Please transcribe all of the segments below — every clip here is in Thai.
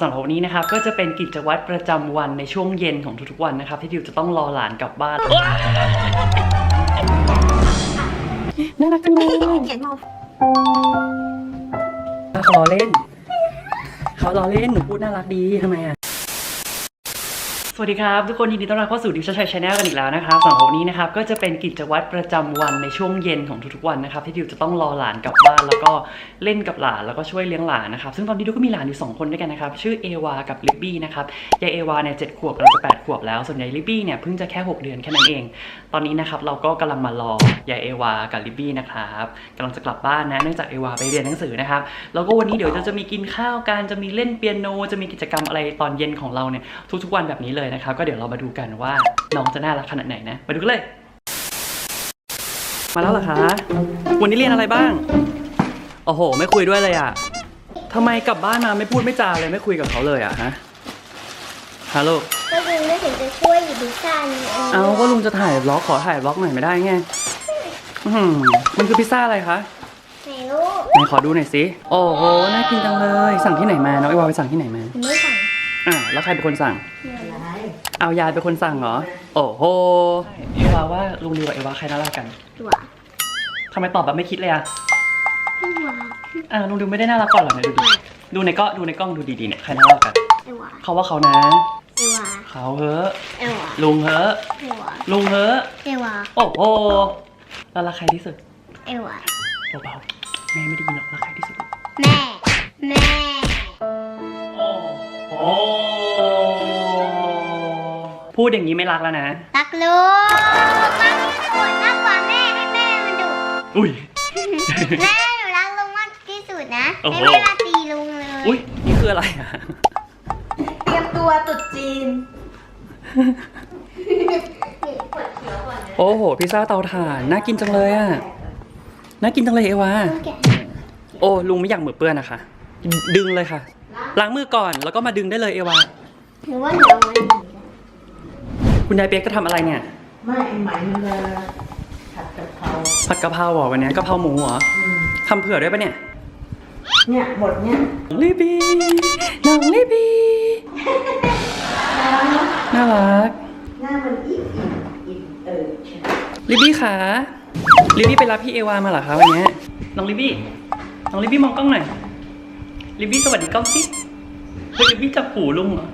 สำหรับวันนี้นะครับก็จะเป็นกิจวัตรประจำวันในช่วงเย็นของทุกๆวันนะครับ ที่ดิวจะต้องรอหลานกลับบ้าน น่ารักจังเลยเขียนมาเขาล้อเล่น เขาล้อเล่นหนูพูดน่ารักดีทำไมอะส วัสดีครับ ทุกคนยินดีต้อนรับเข้าสู่ดิวชัยชาแนลกันอีกแล้วนะครับสำหรับวันนี้นะครับก็จะเป็นกิจวัตรประจำวันในช่วงเย็นของทุกๆวันนะครับที่ดิวจะต้องรอหลานกลับบ้านแล้วก็เล่นกับหลานแล้วก็ช่วยเลี้ยงหลานนะครับซึ่งตอนนี้ดิวก็มีหลานอยู่สองคนด้วยกันนะครับชื่อเอวากับลิบบี้นะครับยายเอวาเนี่ยเจ็ดขวบกำลังจะแปดขวบแล้วส่วนยายลิบบี้เนี่ยเพิ่งจะแค่หกเดือนแค่นั้นเอง ตอนนี้นะครับเราก็กำลังมารอยายเอวากับลิบบี้นะครับกำลังจะกลับบ้านนะเนื่องจากเอวาไปเรียนหนังสือนะครับแล้วก็วันนี้เดี๋ยวจะจะมีกินข้าวกันจะมีเล่นเปียโน จะมีกิจกรรมอะไรตอนเย็นของเราเนี่ยทุกๆวันแบบนี้เลยนะครับ ก็เดี๋ยวเรามาดูกันว่าน้องจะน่ารักขนาดไหนนะ มาดูกันเลย มาแล้วเหรอคะ วันนี้เรียนอะไรบ้าง โอ้โห ไม่คุยด้วยเลยอะทำไมกลับบ้านมาไม่พูดไม่จาเลยไม่คุยกับเขาเลยอะฮะ ฮัลโหล ก็คือไม่ถึงจะช่วยหยิบพิซซ่านี่เองเอาก็ลุงจะถ่ายบล็อกขอถ่ายบล็อกหน่อยไม่ได้ไงอื้อหือมันคือพิซซ่าอะไรคะ ไหนลูกไหนขอดูหน่อยสิ โอ้โห น่ากินจังเลย สั่งที่ไหนมา น้องไอวาไปสั่งที่ไหนมา หนูไม่สั่งอะแล้วใครเป็นคนสั่ง เอายายเป็นคนสั่งเหรอ โอ้โหเอวาว่าลุงดิวกับเอวาใครน่ารักกันตัวทำไมตอบแบบไม่คิดเลยอะตัวอะลุงดิวไม่ได้น่ารักก่อนเหรอเนี่ยดูดิดูในก็ดูในกล้องดูดีๆเนี่ยใครน่ารักกันเอวาเขาว่าเขานะ เอวาเขาเฮ้อะเอวาลุงเฮ้อะเอวาลุงเฮ้อะเอวาโอ้โหแล้วรักใครที่สุด เอวาเบาๆแม่ไม่ได้ยินหรอกรักใครที่สุด แม่ แม่ โอ้ พูดอย่างนี้ไม่รักแล้วนะ รักลูกรักที่สุดมากกว่าแม่ให้แม่มันดุ อุ้ย แม่หนูรักลุงมากที่สุดนะโอ้โหให้แม่มาตีลุงเลย อุ้ยนี่คืออะไรอะ เตรียมตัวตรุดจีน โอ้โหพิซซ่าเตาถ่านน่ากินจังเลยอะน่ากินจังเลยเอวาลุงแกะโอ้ลุงไม่อยากมือเปื้อนนะคะ ดึงเลยค่ะ ล้างมือก่อนแล้วก็มาดึงได้เลยเอวาหนูว่าหนูเอาไว้หนีนะ คุณยายเปียกจะทำอะไรเนี่ย ไม่ไอ้ไหมมันจะผัดกะเพราผัดกะเพราเหรอวันนี้กะเพราหมูเหรออืมทำเผื่อด้วยปะเนี่ยเนี่ยหมดเนี่ยน้องลิบีน้องลิบีน่ารัก หน้ามันอิ่มอิ่มอิ่มเออใช่ลิบบี้ขาลิบบี้ไปรับพี่เอวามาเหรอคะวันเนี้ยน้องลิบบี้ น้องลิบบี้มองกล้องหน่อย ลิบบี้สวัสดีกล้องสิเฮ้ยลิบบี้จับหูลุงเหรอ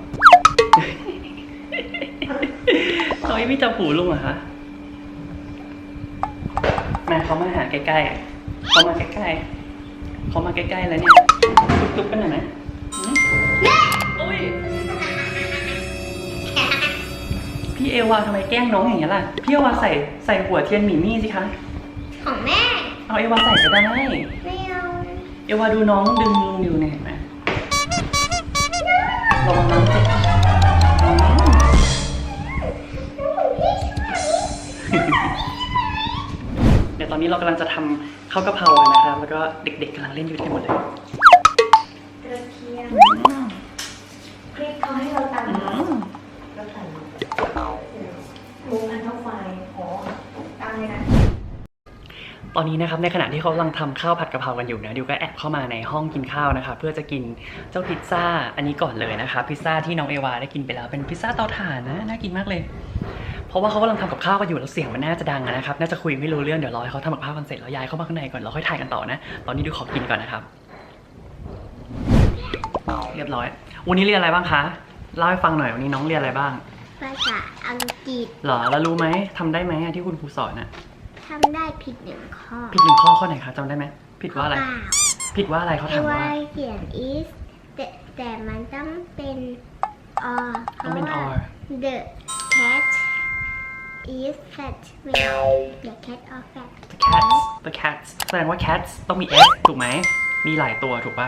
น้องลิบบี้จับหูลุงเหรอคะแม่เขามาหาใกล้ๆเขามาใกล้ๆเขามาใกล้ๆแล้วเนี่ยจุ๊บๆกันหน่อยไหมหืมโอ้ยพี่เอวาทำไมแกล้งน้องอย่างเงี้ยล่ะ พี่เอวาใส่ใส่หัวเทียนหมีมี่สิคะ ของแม่ เอาเอวาใส่ก็ได้ ไม่เอา เอวาดูน้องดึงลุงดิวเนี่ยเห็นไหมระวังน้องเจ็บ อนนี้เรากำลังจะทำข้าวกะเพรากันนะครับ แล้วก็เด็กๆกำลังเล่นอยู่กันหมดเลยกระเทียมพริกเขาให้เราตำอืมก็ใส่ปรุงอันเท่าไฟอ๋อตำเลยนะตอนนี้นะครับในขณะที่เขากำลังทำข้าวผัดกะเพรากันอยู่นะดิวก็แอบเข้ามาในห้องกินข้าวนะคะเพื่อจะกินเจ้าพิซซ่าอันนี้ก่อนเลยนะคะพิซซ่าที่น้องเอวาได้กินไปแล้วเป็นพิซซ่าเตาถ่านนะน่ากินมากเลย เพราะว่าเขากำลังทำกับข้าวกันอยู่แล้วเสียงมันน่าจะดังอะนะครับ น่าจะคุยไม่รู้เรื่องเดี๋ยวรอให้เขาทำกับข้าวกันเสร็จแล้วย้ายเข้ามาข้างในก่อนแล้วค่อยถ่ายกันต่อนะ ตอนนี้ดิวขอกินก่อนนะครับ เรียบร้อย วันนี้เรียนอะไรบ้างคะเล่าให้ฟังหน่อยวันนี้น้องเรียนอะไรบ้างภาษาอังกฤษหรอแล้วรู้ไหมทำได้ไหมอะที่คุณครูสอนอะทำได้ผิดหนึ่งข้อผิดหนึ่งข้อข้อไหนคะจำได้ไหมผิดว่าอะไร เปล่าผิดว่าอะไรเขาที่ถามว่าว่าเขียน is แต่แต่มันต้องเป็น or ต้องเป็นพราะ or ว่า the cat is fat when the cat are fat the cats the cats แสดงว่า cats ต้องมี s ถูกไหม มีหลายตัวถูกป่ะ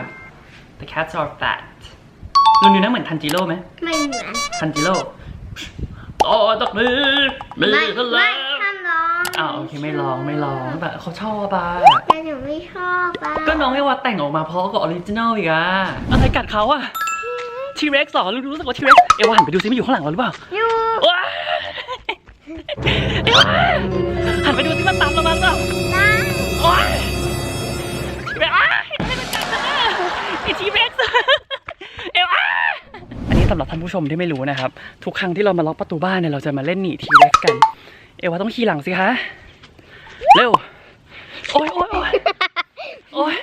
the cats are fat ลุงดูนะเหมือนทันจิโร่ไหมไม่เหมือนทันจิโร่ต่อจากนี้มีไม่กันไม่แล้วห้ามร้องอ้าวโอเคไม่ร้องไม่ร้องแต่เขาชอบป่ะ แต่หนูไม่ชอบอะก็น้องไอ้ว่าแต่งออกมาเพราะกับออริจินอลอีกอะอะไรกัดเขาอะทีเร็กซ์หรอรู้รู้สึกว่าทีเร็กซ์เอวาหันไปดูซิมันอยู่ข้างหลังเราหรือเปล่าอยู่ว้ายเอวา หันไปดูซิมันตามเรามาเปล่านะโอ๊ยทีเร็กซ์อ้ายอะไรมันกัดฉันอะไอทีเร็กซ์เอวอ้ายสำหรับท่านผู้ชมที่ไม่รู้นะครับ ทุกครั้งที่เรามาล็อกประตูบ้านเนี่ยเราจะมาเล่นหนีทีเล็กกัน เอวาต้องขี่หลังสิคะเร็วโอ้ยโอ้ยโอ้ยโอ้ย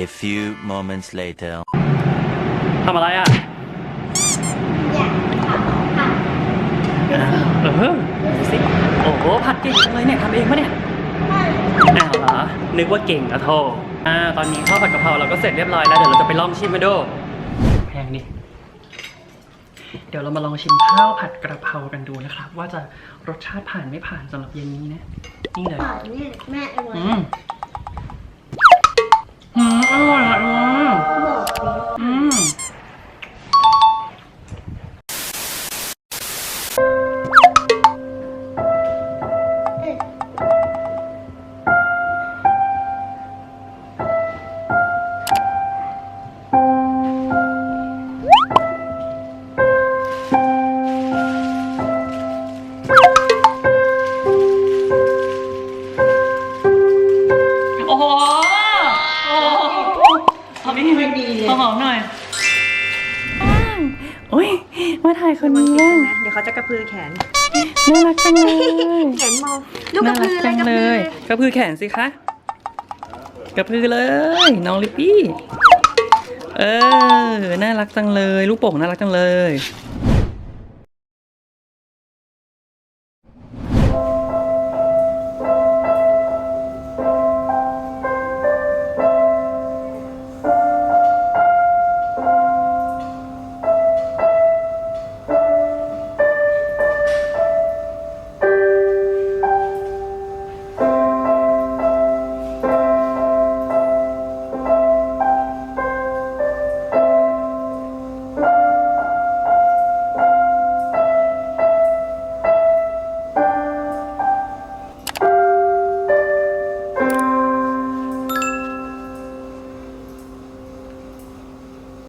A few moments later. ทำอะไรอะ อยากทำผัดอ่า เออดูสิโอ้โหผัดเก่งจังเลยเนี่ยทำเองปะเนี่ยอ้าวเหรอนึกว่าเก่งนะโทอ่าตอนนี้ข้าวผัดกะเพราเราก็เสร็จเรียบร้อยแล้วเดี๋ยวเราจะไปลองชิมกันดูแพงดิเดี๋ยวเรามาลองชิมข้าวผัดกระเพรากันดูนะครับ ว่าจะรสชาติผ่านไม่ผ่านสำหรับเย็นนี้นะนี่เลยผัดนี่แม่อร่อย มาถ่ายคนนี้บ้างนะ เดี๋ยวเขาจะกระพือแขน น่ารักจังเลย แขนมองลูกกระน่าพืรัอกจังกระเลพือย กระพือแขนสิคะ กระพือเลย น้องลิปปี้ เออ น่ารักจังเลย ลูกโป่งน่ารักจังเลย